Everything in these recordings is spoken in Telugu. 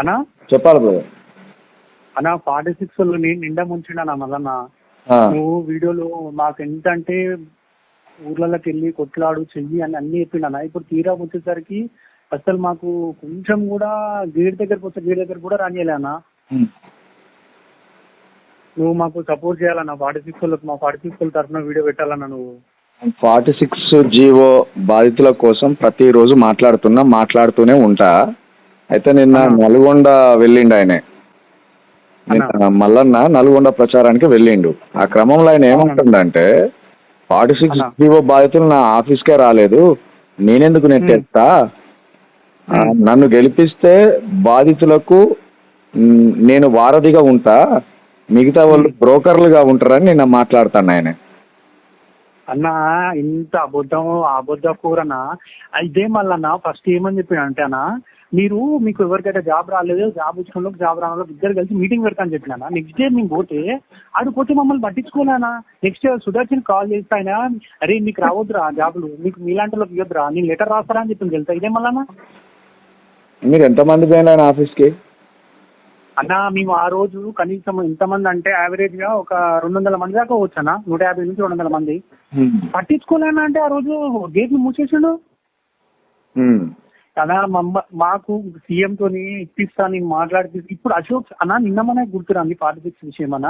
అన్నా చెప్పాలి బ్రదర్. అన్నా ఫార్టీ సిక్స్లో నేను నిండా ముంచిండన్నా మళ్ళా నువ్వు వీడియోలో మాకు ఎంత అంటే ఊర్లలోకి వెళ్ళి కొట్లాడు చెయ్యి అని అన్ని చెప్పిండన్న ఇప్పుడు తీరా వచ్చేసరికి అసలు మాకు కొంచెం కూడా గేట్ దగ్గరకు వస్తే గేట్ దగ్గర కూడా రానియలే అన్న నువ్వు మాకు సపోర్ట్ చేయాలన్న ఫార్టీ సిక్స్ వాళ్ళకి మా ఫార్టీ సిక్స్ వాళ్ళ తరఫున వీడియో పెట్టాలన్న నువ్వు. ఫార్టీ సిక్స్ జీవో బాధితుల కోసం ప్రతిరోజు మాట్లాడుతున్నా మాట్లాడుతూనే ఉంటా. అయితే నిన్న. నల్గొండ వెళ్ళిండు ఆయన. నిన్న మల్లన్న నల్గొండ ప్రచారానికి వెళ్ళిండు. ఆ క్రమంలో ఆయన ఏమంటుండంటే ఫార్టీ సిక్స్. జీవో బాధితులు నా ఆఫీస్కే రాలేదు. నేనెందుకు నెట్టేస్తా? నన్ను గెలిపిస్తే బాధితులకు నేను వారధిగా ఉంటా. మిగతా వాళ్ళు బ్రోకర్లుగా ఉంటారని నిన్న మాట్లాడుతాను ఆయన. అన్న ఇంత అబద్ధం అబద్ధ కూరనా? ఇదే మళ్ళన్న ఫస్ట్ ఏమని చెప్పిన అంటే అన్న మీరు మీకు ఎవరికైతే జాబ్ రాలేదు జాబ్ వచ్చిన జాబ్ రాని ఇద్దరు కలిసి మీటింగ్ పెడతాను చెప్పినా నెక్స్ట్ డే మేము పోతే ఆడు పోతే మమ్మల్ని పట్టించుకోలేనా నెక్స్ట్ డే సుదర్శన్ కాల్ చేస్తే ఆయన అరే మీకు రావద్దురా జాబులు మీకు మీలాంటి వాళ్ళకి ఇవ్వద్దురా నేను లెటర్ రాస్తారా? అని చెప్పింది తెలుసా? ఇదే మళ్ళా మీరు ఎంతమంది పోయినా ఆఫీస్కి అన్న మేము ఆ రోజు కనీసం ఎంతమంది అంటే యావరేజ్గా ఒక రెండు వందల మంది దాకా వచ్చానా నూట యాభై నుంచి రెండు వందల మంది పట్టించుకోలేనా అంటే ఆ రోజు గేట్లు మూసేసిండు? హ్మ్. అలా మమ్మ మాకు సీఎం తోని ఇప్పిస్తా నేను మాట్లాడితే ఇప్పుడు అశోక్ అన్న నిన్న మన గుర్తురాంది పార్టీ సిక్స్ విషయం అన్న.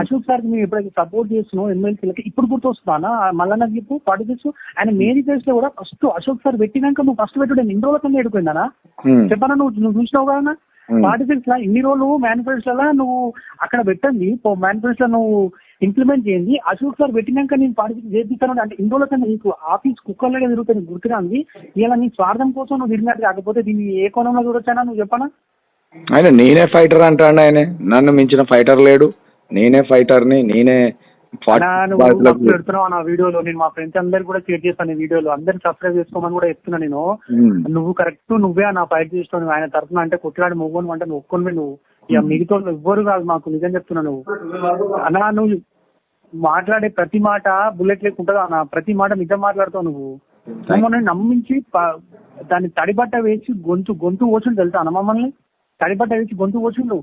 అశోక్ సార్ మేము ఎప్పుడైతే సపోర్ట్ చేస్తున్నాం ఎమ్మెల్సీలకి ఇప్పుడు గుర్తొస్తుందా అన్న? మళ్ళా నాకు చెప్పు పార్టీ సిక్స్ ఆయన మేనిఫెస్టో లో కూడా ఫస్ట్ అశోక్ సార్ పెట్టినాక నువ్వు ఫస్ట్ పెట్టుడు ఎన్ని రోజుల కింద హ్మ్. చెప్పనా నువ్వు నువ్వు చూసినావు కదా Hmm. పార్టీ సిక్స్ లా ఇన్ని రోజులు మేనిఫెస్టోలో నువ్వు అక్కడ పెట్టండి. మేనిఫెస్టో నువ్వు ఇంప్లిమెంట్ చేయండి. అశోక్ సార్ పెట్టినాక నేను పార్టీ సిక్స్ చేపిస్తాను. అంటే ఇన్ని రోజుల కింద నీకు ఆఫీస్ కుక్కర్లాగా తిరుగుతుంది గుర్తురాంది ఇలా నీ స్వార్థం కోసం నువ్వు తిరిగినట్టు కాకపోతే దీన్ని ఏ కోణంలో చూడొచ్చానా నువ్వు చెప్పనా? ఆయన నేనే ఫైటర్ అంటాడు ఆయన. నన్ను మించిన ఫైటర్ లేడు. నేనే ఫైటర్ని నేనే పెడుతున్నావు నా వీడియోలో. నేను మా ఫ్రెండ్స్ అందరు కూడా షేర్ చేస్తాను వీడియోలో. అందరు సబ్స్క్రైబ్ చేసుకోమని కూడా చెప్తున్నా నేను. నువ్వు కరెక్ట్ నువ్వే నా ఫైట్ చేస్తావు నువ్వు ఆయన తరఫున అంటే కొట్లాడి మొగ్గను అంటే నువ్వు ఒక్కొని నువ్వు. ఇక మిగతా ఎవ్వరు కాదు మాకు. నిజం చెప్తున్నా నువ్వు. అన్నా నువ్వు మాట్లాడే ప్రతి మాట బుల్లెట్ లేకుంటుందా అన్న ప్రతి మాట నిజం మాట్లాడతావు నువ్వు. మమ్మల్ని నమ్మించి దాన్ని తడిబట్ట వేసి గొంతు గొంతు ఓచుండు తెలుసా అన్న మమ్మల్ని? తడిబట్ట వేసి గొంతు హ్మ్.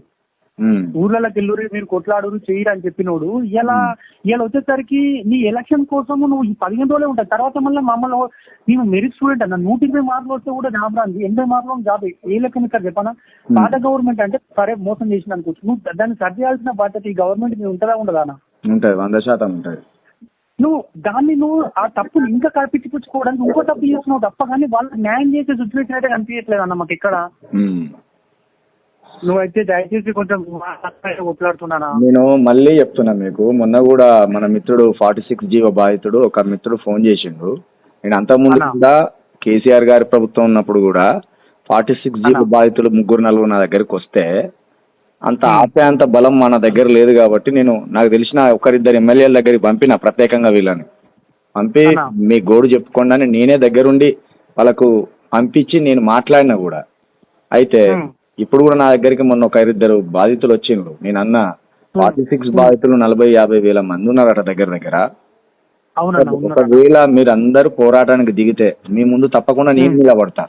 ఊర్లలోకి వెళ్ళురి మీరు కొట్లాడురు చేయరు అని చెప్పినోడు ఇలా ఇలా వచ్చేసరికి నీ ఎలక్షన్ కోసం నువ్వు ఈ పదిహేను రోజులే ఉంటాయి తర్వాత మళ్ళీ మమ్మల్ని నేను మెరిట్ స్టూడెంట్ అన్న నూట ఇరవై మార్కులు వస్తే కూడా జాబ్ రాంది. ఎనభై మార్కులు జాబ్. ఏ లెక్క సార్ చెప్పనా? పాత గవర్నమెంట్ అంటే సరే మోసం చేసిన అనుకోవచ్చు నువ్వు దాన్ని సరి చేయాల్సిన బాధ్యత ఈ గవర్నమెంట్ మీద ఉంటుందా ఉండదా అన్న? ఉంటుంది వంద శాతం ఉంటుంది. నువ్వు దాన్ని నువ్వు ఆ తప్పుని ఇంకా కల్పించుకోవడానికి ఇంకో తప్పు చేస్తున్నావు తప్ప కానీ వాళ్ళకి న్యాయం చేసే సిచ్యువేషన్ అయితే కనిపించట్లేదు అన్న మాకు ఇక్కడ. నువ్వైతే దయచేసి కొంచెం కొట్లాడుతున్నానా నేను మళ్ళీ చెప్తున్నా మీకు మొన్న కూడా మన మిత్రుడు ఫార్టీ సిక్స్ జీవో బాధితుడు ఒక మిత్రుడు ఫోన్ చేసిండు నేను అంతకుముందు. కూడా కేసీఆర్ గారి ప్రభుత్వం ఉన్నప్పుడు కూడా ఫార్టీ సిక్స్ జీవో. బాధితులు ముగ్గురు నలుగురు నా దగ్గరికి వస్తే అంత. ఆశ అంత బలం మన దగ్గర లేదు కాబట్టి నేను నాకు తెలిసిన ఒకరిద్దరు ఎమ్మెల్యేల దగ్గరికి పంపిన ప్రత్యేకంగా వీళ్ళని పంపి. మీ గోడు చెప్పుకోండి నేనే దగ్గరుండి వాళ్ళకు పంపించి నేను మాట్లాడినా కూడా అయితే. ఇప్పుడు కూడా నా దగ్గరికి మొన్న ఒక ఇద్దరు బాధితులు వచ్చిండ్రు నేను అన్న ఫార్టీ సిక్స్. బాధితులు నలభై యాభై వేల మంది ఉన్నారట దగ్గర దగ్గర ఉన్నారా ఒకవేళ మీరు అందరూ పోరాటానికి దిగితే మీ ముందు తప్పకుండా నేను. నిలబడతా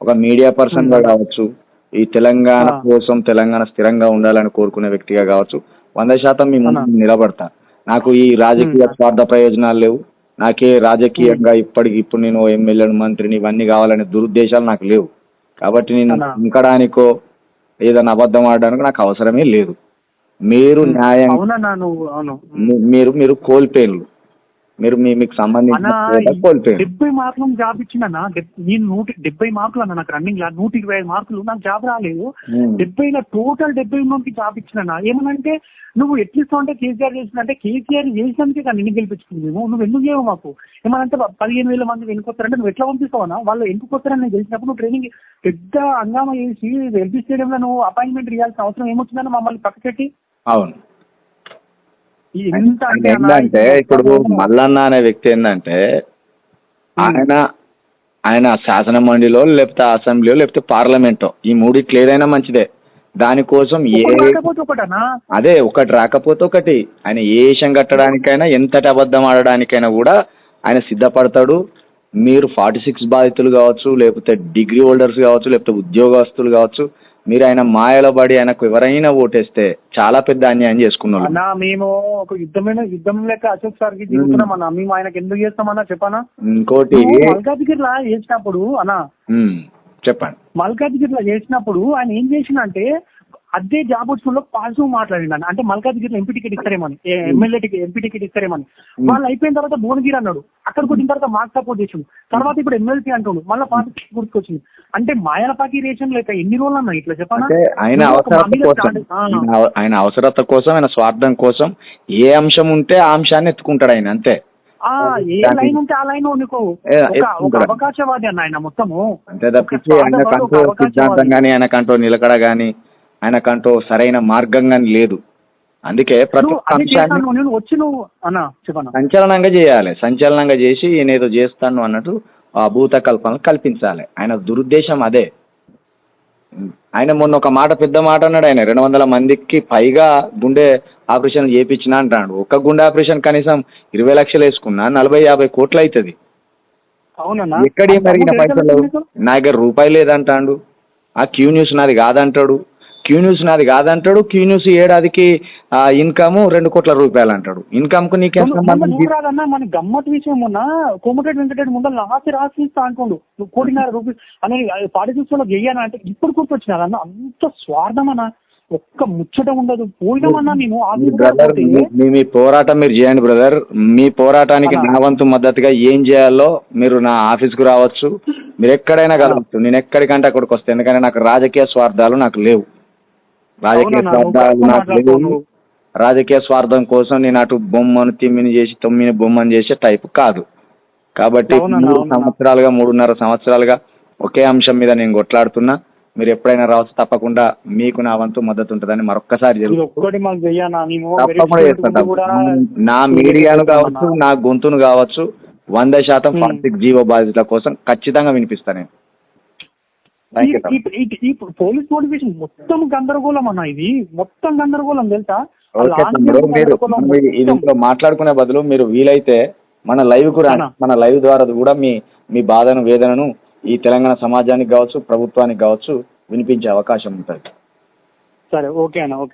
ఒక మీడియా పర్సన్గా. కావచ్చు ఈ తెలంగాణ. కోసం తెలంగాణ స్థిరంగా ఉండాలని కోరుకునే వ్యక్తిగా కావచ్చు వంద శాతం మీ ముందు. నిలబడతా నాకు ఈ రాజకీయ. స్వార్థ ప్రయోజనాలు లేవు నాకే రాజకీయంగా ఇప్పటికి ఇప్పుడు నేను ఎమ్మెల్యేను మంత్రిని ఇవన్నీ కావాలనే దురుద్దేశాలు నాకు లేవు కాబట్టి నేను. ఇంకడానికో ఏదైనా అబద్ధం ఆడడానికి నాకు అవసరమే లేదు. మీరు న్యాయం మీరు మీరు కోల్పోయిన్లు మీరు మీకు సంబంధించిన డెబ్బై మార్కులు జాబ్ ఇచ్చిందన్నా నేను నూట డెబ్బై మార్కులు అన్న నాకు రన్నింగ్ లా. నూట ఇరవై ఐదు మార్కులు. నాకు జాబ్ రాలేదు. డెబ్బై టోటల్ డెబ్బై మందికి జాబ్ ఇచ్చినా ఏమనంటే నువ్వు ఎట్లిస్తావు అంటే కేసీఆర్ చేసినంటే కేసీఆర్ చేసినందుకే కానీ నిన్ను గెలిపించుకుంది మేము. నువ్వు ఎందుకు చేయవు మాకు? ఏమనంటే పదిహేను వేల మంది వెనుకొస్తారంటే నువ్వు ఎట్లా పంపిస్తావన్నా వాళ్ళు ఎందుకొస్తారని నేను తెలిసినప్పుడు నువ్వు ట్రైనింగ్ పెద్ద హంగామా చేసి ఎల్బీ స్టేడియంలో నువ్వు అపాయింట్మెంట్ ఇవ్వాల్సిన అవసరం ఏమొచ్చిందని మమ్మల్ని పక్కకెట్టి? అవును ఈ ఎంత అంటే ఆయన అన్నా, ఏంటంటే ఇప్పుడు మల్లన్న అనే వ్యక్తి ఏంటంటే ఆయన ఆయన శాసన మండలిలో లేకపోతే అసెంబ్లీలో లేకపోతే పార్లమెంటో ఈ మూడిట్లో ఏదైనా మంచిదే. దానికోసం ఏ అదే ఒకటి రాకపోతే ఒకటి. ఆయన ఏ విషయం కట్టడానికైనా ఎంతటి అబద్ధం ఆడడానికైనా కూడా ఆయన సిద్ధపడతాడు. మీరు ఫార్టీ సిక్స్ బాధితులు కావచ్చు లేకపోతే డిగ్రీ హోల్డర్స్ కావచ్చు లేకపోతే ఉద్యోగస్తులు కావచ్చు మీరు ఆయన మాయలో పడి ఆయనకు ఎవరైనా ఓటేస్తే చాలా పెద్ద అన్యాయం చేసుకున్నాడు అన్నా మేము ఒక యుద్ధమైన యుద్ధం లెక్క అశోక్ సార్కి దిగుతున్నాం అన్న. మేము. ఆయనకి ఎందుకు చేస్తామన్నా చెప్పనా? ఇంకోటి మల్కాజిగిరిలా చేసినప్పుడు అన్న? చెప్పండి. మల్కాజిగిరిలో చేసినప్పుడు ఆయన ఏం చేసిందంటే అదే జాబ్ వచ్చిన పాజిటివ్ మాట్లాడిండు అన్న అంటే మల్కాజిగిరిలో ఎంపీ టికెట్ ఇస్తారేమని. ఎమ్మెల్యే టికెట్ ఎంపీ టికెట్ ఇస్తారేమని. వాళ్ళు అయిపోయిన తర్వాత భువనగిరి అన్నాడు. అక్కడికి వచ్చిన తర్వాత మాకు సపోర్ట్ చేసిండు. తర్వాత ఇప్పుడు ఎమ్మెల్సీ అంటుండు. మళ్ళీ పార్టీ గుర్తుకొచ్చింది. అంటే మాయలపాకి రేషన్ లేక ఎన్ని రోజులు అన్న ఇట్లా చెప్పనా? ఆయన అవసరత కోసం. ఆయన- ఆయన అవసరత కోసం ఆయన స్వార్థం కోసం ఏ అంశం ఉంటే ఆ అంశాన్ని ఎత్తుకుంటాడు ఆయన అంతే. ఆ ఏ లైన్ ఉంటే ఆ లైన్ నీకు ఒక-. అవకాశవాది అన్న ఆయన మొత్తము. అంతే తప్పించి స్వార్థపరుడు, ఒక సిద్ధాంతం. కానీ ఆయనకంటూ నిలకడ కానీ ఆయనకంటూ సరైన మార్గం కానీ లేదు. అందుకే ప్రతి వచ్చి నువ్వు అన్న సంచలనంగా చేయాలి. సంచలనంగా చేసి నేనేదో చేస్తాను అన్నట్టు ఆ భూత కల్పనలు కల్పించాలి. ఆయన దురుద్దేశం అదే. ఆయన మొన్న ఒక మాట పెద్ద మాట అన్నాడు ఆయన. రెండు వందల మందికి పైగా గుండె ఆపరేషన్ చేయించిన అంటాడు. ఒక్క గుండె ఆపరేషన్ కనీసం ఇరవై లక్షలు వేసుకున్నా నలభై యాభై కోట్లు అవుతుంది. ఎక్కడి అమౌంట్ ఎంత పైసలు? నా దగ్గర రూపాయి లేదంటాడు. ఆ క్యూ న్యూస్ నాది కాదంటాడు. క్యూ న్యూస్ నాది కాదంటాడు క్యూ న్యూస్ ఏడాదికి ఇన్కమ్ రెండు కోట్ల రూపాయలు అంటాడు ఇన్కమ్కు నీకేం సంబంధం? రాదన్నా మన గమ్మత్ విషయం మొన్న కోమటిరెడ్డి వెంకటరెడ్డి ముందర రాసి రాసి ఇస్తా అంటుండు. నువ్వు కోటిన్నర రూపీస్ అని పాడి చూసుకోలో చెయ్యాను అంటే ఇప్పుడు గుర్తొచ్చినారన్న అంత స్వార్థమన్నా ఒక్క ముచ్చట ఉండదు. పోయినామన్నా నేను మీ మీ- పోరాటం మీరు చేయండి బ్రదర్ మీ పోరాటానికి. నా వంతు మద్దతుగా ఏం చేయాలో మీరు నా ఆఫీస్కు రావచ్చు. మీరు ఎక్కడైనా కలవచ్చు నేను ఎక్కడికంటే అక్కడికి వస్తాను ఎందుకంటే నాకు రాజకీయ స్వార్థాలు నాకు లేవు. రాజకీయ స్వార్థాలు నాకు. రాజకీయ స్వార్థం కోసం నేను అటు బొమ్మను తిమ్మిని చేసి తొమ్మిని బొమ్మను చేసే టైప్ కాదు. కాబట్టి మూడు. సంవత్సరాలుగా మూడున్నర సంవత్సరాలుగా ఒకే అంశం మీద నేను కొట్లాడుతున్నా మీరు ఎప్పుడైనా రావచ్చు తప్పకుండా మీకు నా వంతు మద్దతు ఉంటుందని మరొక్కసారి కూడా. నా మీడియాను కావచ్చు నా గొంతును కావచ్చు వంద శాతం జీవో బాధితుల కోసం ఖచ్చితంగా వినిపిస్తాను నేను. ఈ పోలీస్ నోటిఫికేషన్ మొత్తం గందరగోళం అన్న ఇది. మొత్తం గందరగోళం తెలుసా? మీరు మాట్లాడుకునే బదులు మీరు వీలైతే మన లైవ్ కూడా. మన లైవ్ ద్వారా కూడా మీ మీ బాధను వేదనను ఈ తెలంగాణ సమాజానికి కావచ్చు ప్రభుత్వానికి కావచ్చు వినిపించే అవకాశం ఉంటుంది. సరే ఓకే అన్న ఓకే